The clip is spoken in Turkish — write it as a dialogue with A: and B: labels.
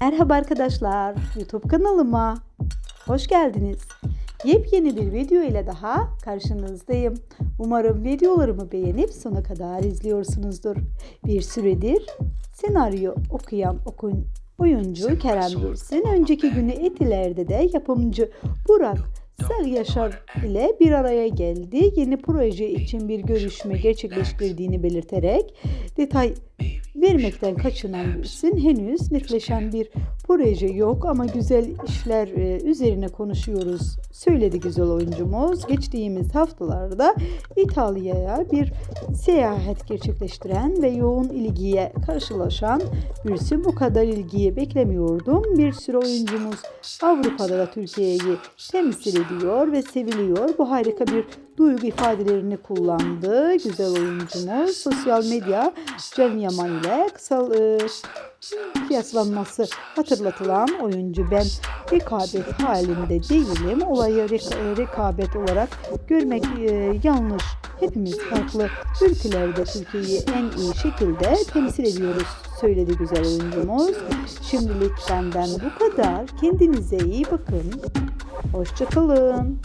A: Merhaba arkadaşlar, YouTube kanalıma hoş geldiniz. Yepyeni bir video ile daha karşınızdayım. Umarım videolarımı beğenip sona kadar izliyorsunuzdur. Bir süredir senaryo okuyan okun oyuncu Kerem Bürsin, önceki günü Etiler'de de yapımcı Burak Sel Yaşar ile bir araya geldi. Yeni proje için bir görüşme gerçekleştirdiğini belirterek detay vermekten kaçınan Bürsin henüz netleşen bir proje yok ama güzel işler e, üzerine konuşuyoruz söyledi güzel oyuncumuz. Geçtiğimiz haftalarda İtalya'ya bir seyahat gerçekleştiren ve yoğun ilgiye karşılaşan Bürsin bu kadar ilgiyi beklemiyordum. Bir sürü oyuncumuz Avrupa'da da Türkiye'yi temsil ediyor ve seviliyor. Bu harika bir duygu ifadelerini kullandı. Güzel oyuncumuz sosyal medya Can Yaman ile kısa e, kıyaslanması hatırlatılan oyuncu ben rekabet halinde değilim. Olayı rek- rekabet olarak görmek e, yanlış. Hepimiz farklı ülkelerde Türkiye'yi en iyi şekilde temsil ediyoruz söyledi güzel oyuncumuz. Şimdilik benden bu kadar. Kendinize iyi bakın. Hoşçakalın.